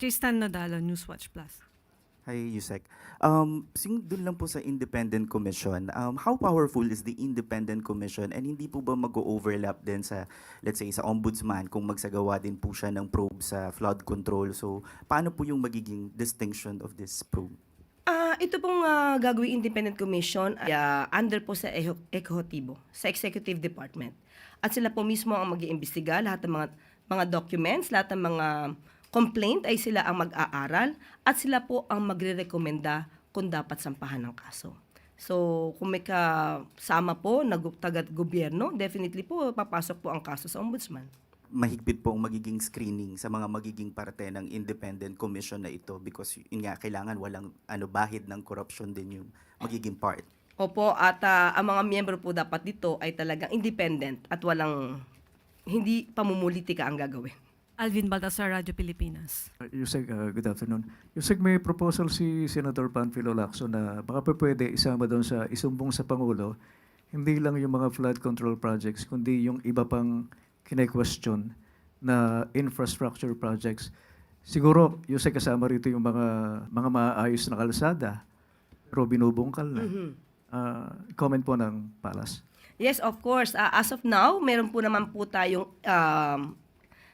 Tristan Nadala, Newswatch Plus. Hi, Yusek. Um, sing dun lang po sa Independent Commission, um, how powerful is the Independent Commission and hindi po ba mag-overlap din sa, let's say, sa Ombudsman kung magsagawa din po siya ng probe sa flood control? So, paano po yung magiging distinction of this probe? Ah, ito pong ah, gagawing independent commission ay ah, under po sa ekohotibo, sa executive department. At sila po mismo ang mag-iimbestiga lahat ng mga mga documents, lahat ng mga complaint ay sila ang mag-aaral at sila po ang magre-rekomenda kung dapat sampahan ng kaso. So, kung may kasama po na taga-gobyerno, definitely po papasok po ang kaso sa ombudsman. Mahigpit po ang magiging screening sa mga magiging parte ng Independent Commission na ito because yun nga, kailangan walang ano, bahid ng corruption din yung magiging part. Opo, at ah, ang mga miyembro po dapat dito ay talagang independent at walang hindi pamumulitika ang gagawin. Alvin Baltasar, Radyo Pilipinas. Uh, Yusek, uh, good afternoon. Yusek, may proposal si Senator Panfilo Lacson na baka pa pwede isama doon sa isumbong sa Pangulo, hindi lang yung mga flood control projects, kundi yung iba pang kine-question na infrastructure projects. Siguro, Yusek, kasama rito yung mga, mga maayos na kalsada, pero binubungkal na. Uh, comment po ng Palas. Yes, of course. Ah, as of now, meron po naman po tayong um,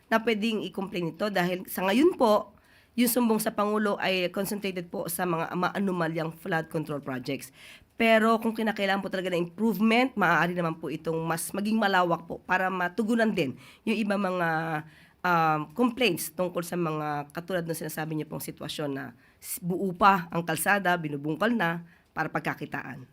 na pwedeng i-complain ito dahil sa ngayon po, yung sumbong sa Pangulo ay concentrated po sa mga maanumalyang flood control projects. Pero kung kinakailangan po talaga ng improvement, maaari naman po itong mas maging malawak po para matugunan din yung iba mga um, complaints tungkol sa mga katulad ng sinasabi niyo pong sitwasyon na buo pa ang kalsada, binubungkal na para pagkakitaan.